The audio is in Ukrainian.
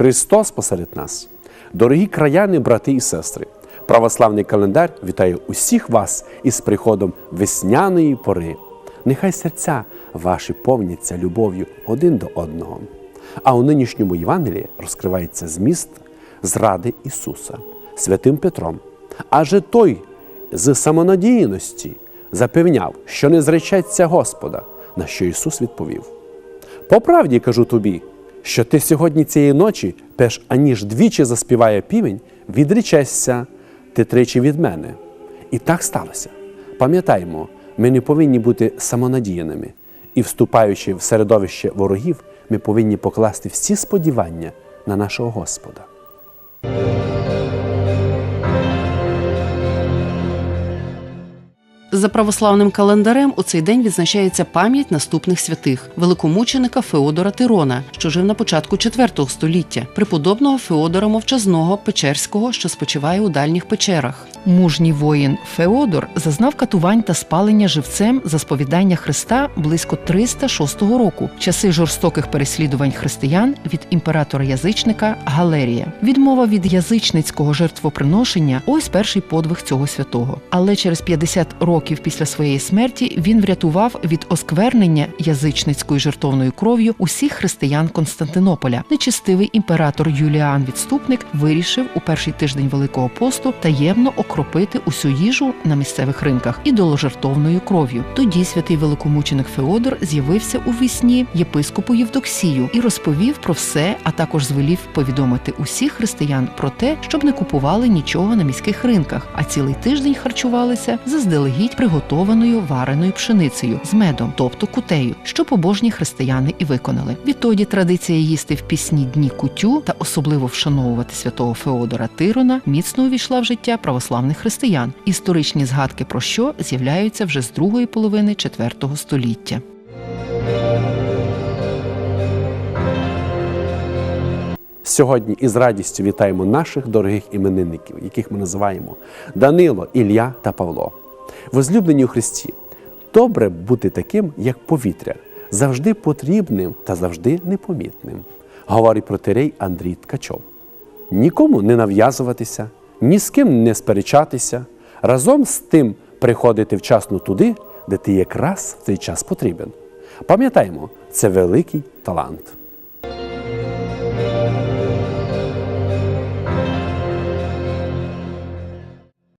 Христос посеред нас. Дорогі краяни, брати і сестри, православний календар вітає усіх вас із приходом весняної пори. Нехай серця ваші повняться любов'ю один до одного. А у нинішньому Євангелії розкривається зміст зради Ісуса святим Петром. Адже той з самонадіяності запевняв, що не зречеться Господа, на що Ісус відповів. По правді кажу тобі, що ти сьогодні цієї ночі, перш аніж двічі заспіває півень, відречешся ти тричі від мене. І так сталося. Пам'ятаємо, ми не повинні бути самонадіяними, і, вступаючи в середовище ворогів, ми повинні покласти всі сподівання на нашого Господа. За православним календарем у цей день відзначається пам'ять наступних святих великомученика Феодора Тирона, що жив на початку IV століття, преподобного Феодора Мовчазного Печерського, що спочиває у дальніх печерах. Мужній воїн Феодор зазнав катувань та спалення живцем за сповідання Христа близько 306 року, в часи жорстоких переслідувань християн від імператора язичника Галерія. Відмова від язичницького жертвоприношення ось перший подвиг цього святого. Але через 50 років після своєї смерті він врятував від осквернення язичницькою жертовною кров'ю усіх християн Константинополя. Нечистивий імператор Юліан Відступник вирішив у перший тиждень Великого посту таємно окропити усю їжу на місцевих ринках ідоложертовною кров'ю. Тоді святий великомученик Феодор з'явився у вісні єпископу Євдоксію і розповів про все, а також звелів повідомити усіх християн про те, щоб не купували нічого на міських ринках, а цілий тиждень харчувалися заздалегідь приготованою вареною пшеницею з медом, тобто кутею, що побожні християни і виконали. Відтоді традиція їсти в пісні дні кутю та особливо вшановувати святого Феодора Тирона міцно увійшла в життя православних християн. Історичні згадки про що з'являються вже з другої половини IV століття. Сьогодні із радістю вітаємо наших дорогих іменинників, яких ми називаємо Данило, Ілля та Павло. Возлюблені у Христі, добре бути таким, як повітря, завжди потрібним та завжди непомітним, говорить протирей Андрій Ткачов. Нікому не нав'язуватися, ні з ким не сперечатися, разом з тим приходити вчасно туди, де ти якраз в цей час потрібен. Пам'ятаємо, це великий талант.